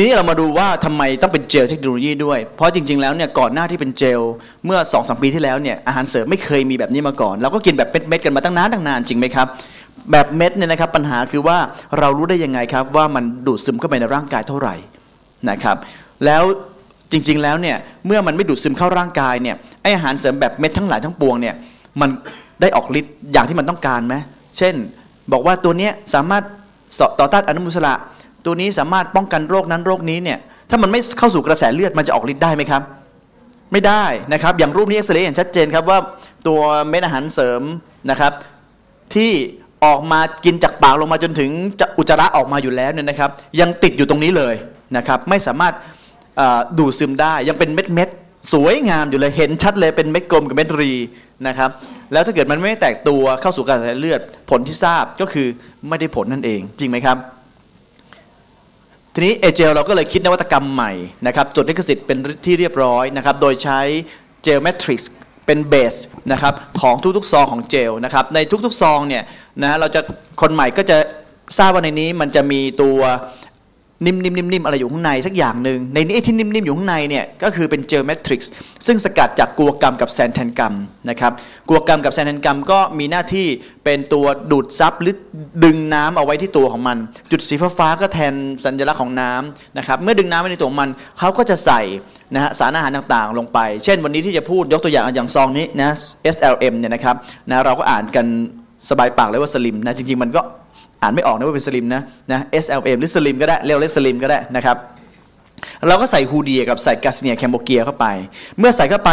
ทีนี้เรามาดูว่าทำไมต้องเป็นเจลเทคโนโลยีด้วย เพราะจริง ๆ แล้วเนี่ยก่อนหน้าที่เป็นเจลเมื่อ2อสปีที่แล้วเนี่ยอาหารเสริมไม่เคยมีแบบนี้มาก่อน เราก็กินแบบเม็ดๆกันมาตั้งนานตั้งนานจริงไหมครับ แบบเม็ดเนี่ยนะครับปัญหาคือว่าเรารู้ได้ยังไงครับว่ามันดูดซึมเข้าไปในร่างกายเท่าไหร่นะครับ แล้วจริง ๆ แล้วเนี่ยเมื่อมันไม่ดูดซึมเข้าร่างกายเนี่ยไออาหารเสริมแบบเม็ดทั้งหลายทั้งปวงเนี่ยมันได้ออกฤทธิ์อย่างที่มันต้องการไหมเช่น บอกว่าตัวเนี้ยสามารถต่อต้านอนุมูลอิสระ ตัวนี้สามารถป้องกันโรคนั้นโรคนี้เนี่ยถ้ามันไม่เข้าสู่กระแสเลือดมันจะออกฤทธิ์ได้ไหมครับ ไม่ได้นะครับ อย่างรูปนี้เอ็กซเรย์เห็นชัดเจนครับว่าตัวเม็ดอาหารเสริมนะครับ ที่ออกมากินจากปากลงมาจนถึงจอุจจาระออกมาอยู่แล้วเนี่ยนะครับ ยังติดอยู่ตรงนี้เลยนะครับไม่สามารถดูดซึมได้ยังเป็นเม็ดเม็ดๆสวยงามอยู่เลยเห็นชัดเลยเป็นเม็ดกลมกับเม็ดรีนะครับแล้วถ้าเกิดมันไม่แตกตัวเข้าสู่กระแสเลือดผลที่ทราบก็คือไม่ได้ผลนั่นเอง จริงไหมครับ ทีนี้เอเจลเราก็เลยคิดนวัตกรรมใหม่นะครับจดลิขสิทธิ์เป็นที่เรียบร้อยนะครับโดยใช้เจลแมทริกซ์เป็นเบสนะครับของทุกๆซองของเจลนะครับในทุกๆซองเนี่ยนะเราจะคนใหม่ก็จะทราบว่าในนี้มันจะมีตัว นิ่มๆๆๆอะไรอยู่ข้างในสักอย่างหนึ่งในนี้ที่นิ่มๆอยู่ข้างในเนี่ยก็คือเป็นเจลแมทริกซ์ซึ่งสกัดจากกัวกรรมกับแซนแทนกัมนะครับกัวกรรมกับแซนแทนกัมก็มีหน้าที่เป็นตัวดูดซับหรือดึงน้ำเอาไว้ที่ตัวของมัน จุดสีฟ้าๆก็แทนสัญลักษณ์ของน้ำนะครับเมื่อดึงน้ำไว้ในตัวของมันเขาก็จะใส่นะฮะสารอาหารต่างๆ ลงไป เช่นวันนี้ที่จะพูดยกตัวอย่างอย่างซองนี้นะ SLM เนี่ยนะครับนะเราก็อ่านกันสบายปากเลยว่าสลิมนะจริงๆมันก็ อ่านไม่ออกนะว่าเป็นสลิมนะนะ SLM หรือสลิมก็ได้เรียกเลยสลิมก็ได้นะครับเราก็ใส่ฮูเดียกับใส่กาสเนียแคมโบเกียเข้าไป เมื่อใส่เข้าไป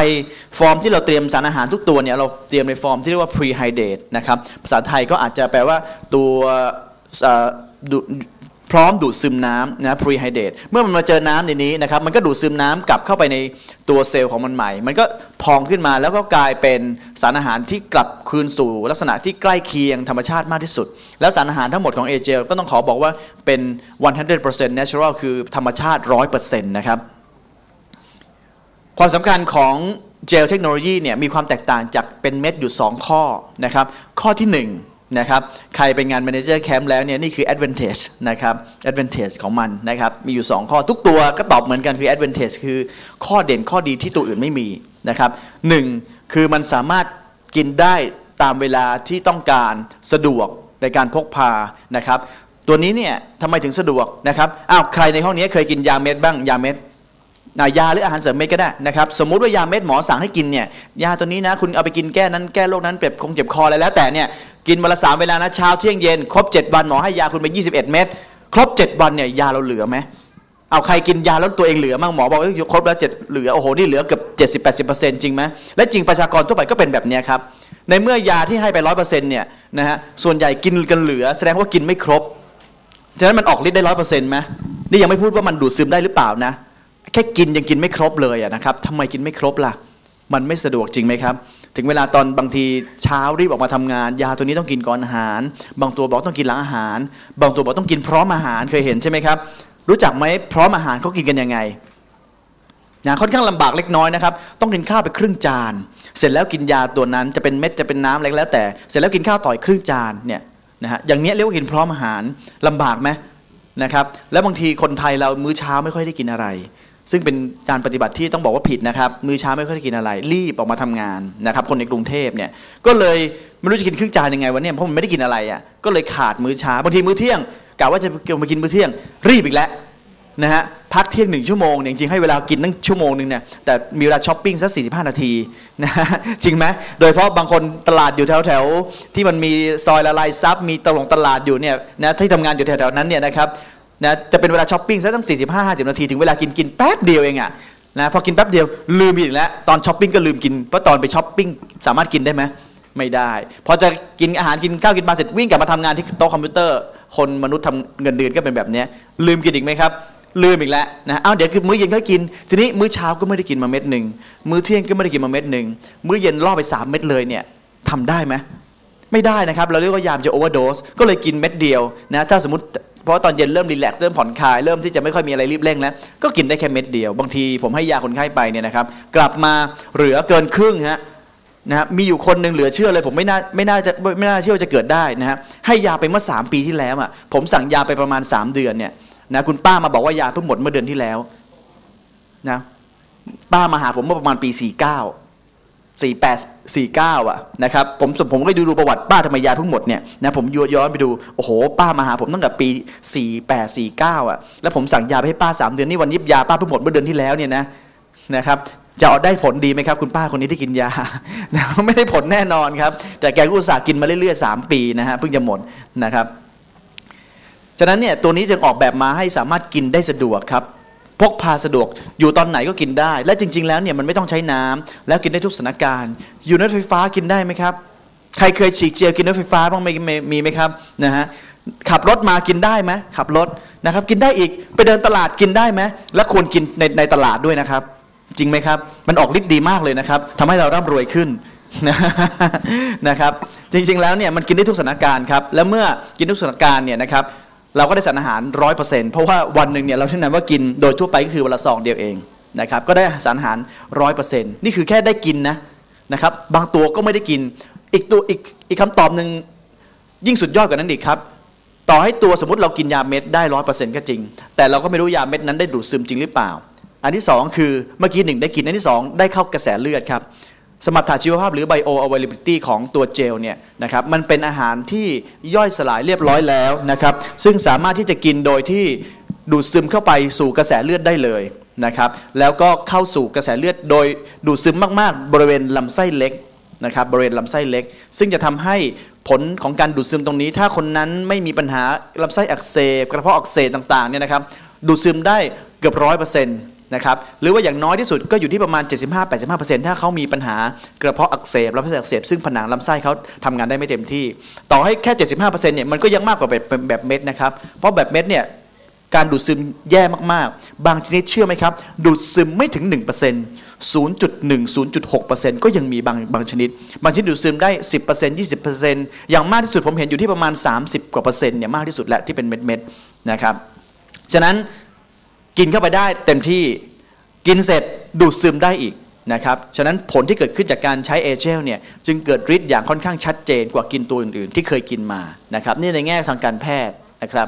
ฟอร์มที่เราเตรียมสารอาหารทุกตัวเนี่ยเราเตรียมในฟอร์มที่เรียกว่า prehydrate นะครับภาษาไทยก็อาจจะแปลว่าตัวอ่อดู พร้อมดูดซึมน้ำนะ prehydrate เมื่อมันมาเจอน้ำในนี้นะครับมันก็ดูดซึมน้ำกลับเข้าไปในตัวเซลล์ของมันใหม่ มันก็พองขึ้นมาแล้วก็กลายเป็นสารอาหารที่กลับคืนสู่ ลักษณะที่ใกล้เคียงธรรมชาติมากที่สุด แล้วสารอาหารทั้งหมดของเอเจลก็ต้องขอบอกว่าเป็น 100% natural คือธรรมชาติ 100%นะครับความสำคัญของเจลเทคโนโลยีเนี่ยมีความแตกต่างจากเป็นเม็ดอยู่ 2 ข้อนะครับข้อที่ 1 นะครับใครเป็นงาน Manager Camp แล้วเนี่ยนี่คือ advantage นะครับ advantage ของมันนะครับมีอยู่ 2 ข้อทุกตัวก็ตอบเหมือนกันคือ advantage คือข้อเด่นข้อดีที่ตัวอื่นไม่มีนะครับหนึ่งคือมันสามารถกินได้ตามเวลาที่ต้องการสะดวกในการพกพานะครับตัวนี้เนี่ยทำไมถึงสะดวกนะครับอ้าวใครในห้องนี้เคยกินยาเม็ดบ้างยาเม็ด นะยาหรืออาหารเสริมเม็ดก็ได้นะครับสมมุติว่ายาเม็ดหมอสั่งให้กินเนี่ยยาตัวนี้นะคุณเอาไปกินแก้นั้นแก้โรคนั้นเจ็บคงเจ็บคออะไรแล้ว แต่เนี่ยกินวันละสามเวลานะเช้าเที่ยงเย็นครบ 7 วันหมอให้ยาคุณไป 21 เม็ดครบ 7 วันเนี่ยยาเราเหลือไหมเอาใครกินยาแล้วตัวเองเหลือมั่งหมอบอกว่าครบแล้วเจ็ดเหลือโอ้โหนี่เหลือเกือบเจ็ดสิบแปดสิบเปอร์เซ็นต์จริงไหมและจริงประชากรทั่วไปก็เป็นแบบนี้ครับในเมื่อยาที่ให้ไปร้อยเปอร์เซ็นต์เนี่ยนะฮะส่วนใหญ่กินกันเหลือ แสดงว่ากินไม่ครบฉะนั้นมันออกฤทธิ์ได้ร้อยเปอร์เซ็นต์ไหมนี่ยังไม่พูดว่ามันดูดซึมได้หรือเปล่านะ แค่กินยังกินไม่ครบเลยอะนะครับทำไมกินไม่ครบล่ะ มันไม่สะดวกจริงไหมครับ ถึงเวลาตอนบางทีเช้ารีบออกมาทำงาน ยาตัวนี้ต้องกินก่อนอาหาร บางตัวบอกต้องกินหลังอาหาร บางตัวบอกต้องกินพร้อมอาหารเคยเห็นใช่ไหมครับ รู้จักไหมพร้อมอาหารเขากินกันยังไงนะค่อนข้างลำบากเล็กน้อยนะครับ ต้องกินข้าวไปครึ่งจาน เสร็จแล้วกินยาตัวนั้นจะเป็นเม็ดจะเป็นน้ำอะไรก็แล้ว แต่เสร็จแล้วกินข้าวต่อยครึ่งจานเนี่ยนะฮะอย่างนี้เรียกว่ากินพร้อมอาหารลำบากไหมนะครับ แล้วบางทีคนไทยเรามื้อเช้าไม่ค่อยได้กินอะไร ซึ่งเป็นการปฏิบัติที่ต้องบอกว่าผิดนะครับ มื้อเช้าไม่ค่อยได้กินอะไร รีบออกมาทำงานนะครับ คนในกรุงเทพเนี่ยก็เลยไม่รู้จะกินครึ่งจานยังไงวันนี้เพราะมันไม่ได้กินอะไรอะก็เลยขาดมื้อเช้าบางทีมื้อเที่ยงกะว่าจะเกี่ยวมากินมื้อเที่ยง รีบอีกแล้วนะฮะพักเที่ยงหนึ่งชั่วโมงเนี่ยจริงๆให้เวลากินตั้งชั่วโมงหนึ่งเนี่ยแต่มีเวลาช้อปปิ้งสักสี่สิบห้านาทีนะฮะจริงไหมโดยเฉพาะบางคนตลาดอยู่แถวๆที่มันมีซอยละลายซับมีตลงตลาดอยู่เนี่ยนะที่ทำงานอยู่แถวๆนั้นเนี่ยนะครับ นะจะเป็นเวลาช้อปปิ้งสักตั้ง 45 50 นาที ถึงเวลากินกินแป๊บเดียวเองอะนะพอกินแป๊บเดียวลืมอีกแล้ว ตอนช้อปปิ้งก็ลืมกินเพราะตอนไปช้อปปิ้งสามารถกินได้ไหมไม่ได้ พอจะกินอาหารกินข้าวกินปลาเสร็จวิ่งกลับมาทำงานที่โต๊ะคอมพิวเตอร์ คนมนุษย์ทำเงินเดือนก็เป็นแบบนี้ลืมกินอีกไหมครับ ลืมอีกแล้วนะอ้าวเดี๋ยวคือมื้อเย็นก็กิน ทีนี้มื้อเช้าก็ไม่ได้กินมาเม็ดหนึ่งมื้อเที่ยงก็ไม่ได้กินมาเม็ดหนึ่งมื้อเย็นล่อไปสามเม็ดเลยเนี่ยทำได้ไหมไม่ได้นะครับ เราเรียกว่ายามจะโอเวอร์โดสก็เลยกินเม็ดเดียวนะถ้าสมมติ เพราะตอนเย็นเริ่มรีแลกซ์เริ่มผ่อนคลายเริ่มที่จะไม่ค่อยมีอะไรรีบเร่งแล้วก็กินได้แค่เม็ดเดียว บางทีผมให้ยาคนไข้ไปเนี่ยนะครับ กลับมาเหลือเกินครึ่งฮะนะมีอยู่คนหนึ่งเหลือเชื่อเลย ผมไม่น่าไม่น่าจะไม่น่าเชื่อจะเกิดได้นะฮะให้ยาไปเมื่อ 3 ปีที่แล้วอะผมสั่งยาไปประมาณ 3 เดือนเนี่ยนะคุณป้ามาบอกว่ายาเพิ่งหมดเมื่อเดือนที่แล้วนะป้ามาหาผมเมื่อประมาณปี 49 48 49อะนะครับผมผมก็ดูดูประวัติป้าทำไมยาเพิ่งหมดเนี่ยนะผมย้อนไปดู โอ้โห ป้ามาหาผมตั้งแต่ปี 48 49 อะ แล้วผมสั่งยาไปให้ป้า 3 เดือนนี่วันนี้ยาป้าเพิ่งหมดเมื่อเดือนที่แล้วเนี่ยนะนะครับจะเอาได้ผลดีไหมครับคุณป้าคนนี้ที่กินยานะไม่ได้ผลแน่นอนครับ แต่แกก็อุตส่าห์กินมาเรื่อยๆ 3 ปีนะฮะเพิ่งจะหมดนะครับฉะนั้นเนี่ยตัวนี้จึงออกแบบมาให้สามารถกินได้สะดวกครับ พกพาสะดวกอยู่ตอนไหนก็กินได้ และจริง ๆ แล้วเนี่ยมันไม่ต้องใช้น้ำแล้วกินได้ทุกสถานการณ์ อยู่ในรถไฟฟ้ากินได้ไหมครับ ใครเคยฉีกเจลกินรถไฟฟ้าบ้างไหมมีมีไหมครับนะฮะขับรถมากินได้ไหมขับรถนะครับ กินได้อีกไปเดินตลาดกินได้ไหมและควรกินในในตลาดด้วยนะครับ จริงไหมครับ มันออกฤทธิ์ดีมากเลยนะครับทำให้เราร่ำรวยขึ้นนะครับ จริงๆแล้วเนี่ยมันกินได้ทุกสถานการณ์ครับ แล้วเมื่อกินทุกสถานการณ์เนี่ยนะครับ เราก็ได้สารอาหารร้อยเปอร์เซ็นต์เพราะว่าวันหนึ่งเนี่ยเราแนะนว่ากินโดยทั่วไปก็คือวันละซองเดียวเองนะครับก็ได้สารอาหารร้อยเปอร์เซ็นต์นี่คือแค่ได้กินนะนะครับบางตัวก็ไม่ได้กินอีกตัวอีกอีกคำตอบหนึ่งยิ่งสุดยอดกว่านั้นอีกครับ ต่อให้ตัวสมมติเรากินยาเม็ดได้ร้อยเปอร์เซ็นต์ก็จริง แต่เราก็ไม่รู้ยาเม็ดนั้นได้ดูดซึมจริงหรือเปล่า อันที่สองคือเมื่อกี้หนึ่งได้กินอันที่สองได้เข้ากระแสเลือดครับ สมรรถชีวภาพหรือ bio availability ของตัวเจลเนี่ยนะครับมันเป็นอาหารที่ย่อยสลายเรียบร้อยแล้วนะครับซึ่งสามารถที่จะกินโดยที่ดูดซึมเข้าไปสู่กระแสเลือดได้เลยนะครับแล้วก็เข้าสู่กระแสเลือดโดยดูดซึมมากๆ บริเวณลำไส้เล็กนะครับบริเวณลำไส้เล็ก ซึ่งจะทำให้ผลของการดูดซึมตรงนี้ ถ้าคนนั้นไม่มีปัญหาลำไส้อักเสบกระเพาะอักเสบต่างๆเนี่ยนะครับดูดซึมได้เกือบร้อยเปอร์เซ็นต์ นะครับหรือว่าอย่างน้อยที่สุดก็อยู่ที่ประมาณ 75-85%ถ้าเขามีปัญหากระเพาะอักเสบลำไส้อักเสบซึ่งผนังลำไส้เขาทำงานได้ไม่เต็มที่ ต่อให้แค่ 75%เนี่ยมันก็ยังมากกว่าแบบแบบเม็ดนะครับเพราะแบบเม็ดเนี่ยการดูดซึมแย่มากๆ บางชนิดเชื่อไหมครับ ดูดซึมไม่ถึง 1% 0.1 0.6%ก็ยังมีบางบางชนิด บางชนิดดูดซึมได้ 10% 20%อย่างมากที่สุดผมเห็นอยู่ที่ประมาณ 30 กว่าเปอร์เซ็นต์เนี่ยมากที่สุดและที่เป็นเม็ดๆนะครับ ฉะนั้น กินเข้าไปได้เต็มที่กินเสร็จดูดซึมได้อีกนะครับฉะนั้นผลที่เกิดขึ้นจากการใช้เอเจลเนี่ยจึงเกิดฤทธิ์อย่างค่อนข้างชัดเจนกว่ากินตัวอื่น ๆ ที่เคยกินมานะครับนี่ในแง่ทางการแพทย์นะครับ